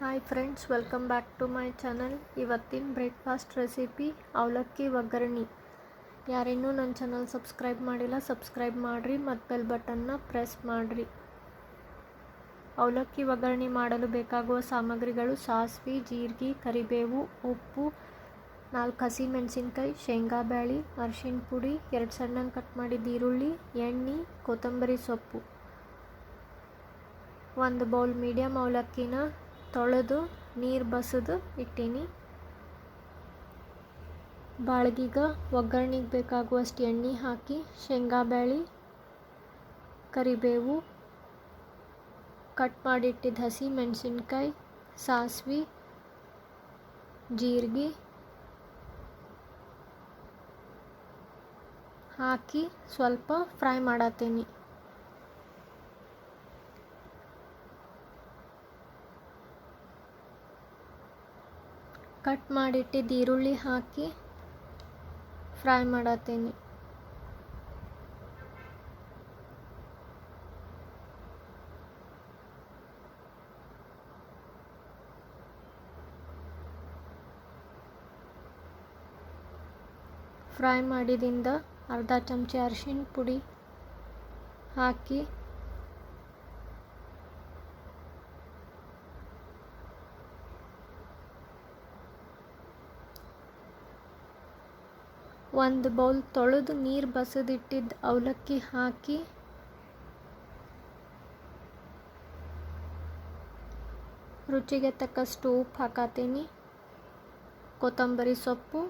Hi friends welcome back to my channel ಇವತ್ತಿನ breakfast recipe ಅವಲಕ್ಕಿ ಒಗ್ಗರಣೆ. ಯಾರಿನ್ನೂ ನನ್ನ ಚಾನಲ್ ಸಬ್ಸ್ಕ್ರೈಬ್ ಮಾಡಿಲ್ಲ ಸಬ್ಸ್ಕ್ರೈಬ್ ಮಾಡಿರಿ, ಮತ್ತು ಬೆಲ್ ಬಟನ್ನ ಪ್ರೆಸ್ ಮಾಡಿರಿ. ಅವಲಕ್ಕಿ ಒಗ್ಗರಣೆ ಮಾಡಲು ಬೇಕಾಗುವ ಸಾಮಗ್ರಿಗಳು ಸಾಸಿವೆ, ಜೀರಿಗೆ, ಕರಿಬೇವು, ಉಪ್ಪು, ನಾಲ್ಕು ಹಸಿ ಮೆಣಸಿನ್ಕಾಯಿ, ಶೇಂಗಾ ಬ್ಯಾಳಿ ಅರಿಶಿನ ಪುಡಿ, ಎರಡು ಸಣ್ಣ ಕಟ್ ಮಾಡಿದ ಈರುಳ್ಳಿ, ಎಣ್ಣೆ, ಕೊತ್ತಂಬರಿ ಸೊಪ್ಪು. ಒಂದು ಬೌಲ್ ಮೀಡಿಯಮ್ ಅವಲಕ್ಕಿನ ತೊಳೆದು ನೀರು ಬಸಿದು ಇಟ್ಟೀನಿ. ಬಾಳ್ಗಿಗೆ ಒಗ್ಗರಣೆಗೆ ಬೇಕಾಗುವಷ್ಟು ಎಣ್ಣೆ ಹಾಕಿ ಶೇಂಗಾ ಬ್ಯಾಳಿ, ಕರಿಬೇವು, ಕಟ್ ಮಾಡಿಟ್ಟಿದ್ದ ಹಸಿ ಮೆಣಸಿನ್ಕಾಯಿ, ಸಾಸ್ವೆ, ಜೀರಿಗೆ ಹಾಕಿ ಸ್ವಲ್ಪ ಫ್ರೈ ಮಾಡತ್ತೀನಿ ಕಟ್ ಮಾಡಿಟ್ಟಿದ್ದ ಈರುಳ್ಳಿ ಹಾಕಿ ಫ್ರೈ ಮಾಡತ್ತೀನಿ ಫ್ರೈ ಮಾಡಿದಿಂದ ಅರ್ಧ ಚಮಚ ಅರಿಶಿನ ಪುಡಿ ಹಾಕಿ ಒಂದು ಬೌಲ್ ತೊಳೆದು ನೀರು ಬಸದಿಟ್ಟಿದ್ದ ಅವಲಕ್ಕಿ ಹಾಕಿ ರುಚಿಗೆ ತಕ್ಕಷ್ಟು ಉಪ್ಪು ಹಾಕತ್ತೀನಿ ಕೊತ್ತಂಬರಿ ಸೊಪ್ಪು.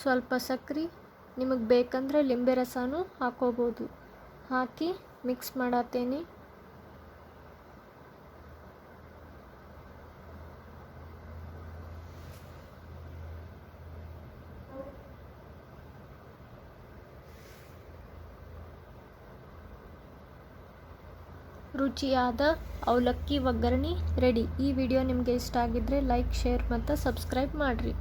ಸ್ವಲ್ಪ ಸಕ್ರೆ. ನಿಮಗೆ ಬೇಕಂದರೆ ಲಿಂಬೆ ರಸನೂ ಹಾಕೋಬೋದು. ಹಾಕಿ ಮಿಕ್ಸ್ ಮಾಡತ್ತೇನೆ ರುಚಿಯಾದ ಅವಲಕ್ಕಿ ಒಗ್ಗರಣೆ ರೆಡಿ. ಈ ವಿಡಿಯೋ ನಿಮಗೆ ಇಷ್ಟ ಆಗಿದ್ದರೆ ಲೈಕ್ ಶೇರ್ ಮತ್ತು ಸಬ್ಸ್ಕ್ರೈಬ್ ಮಾಡಿರಿ.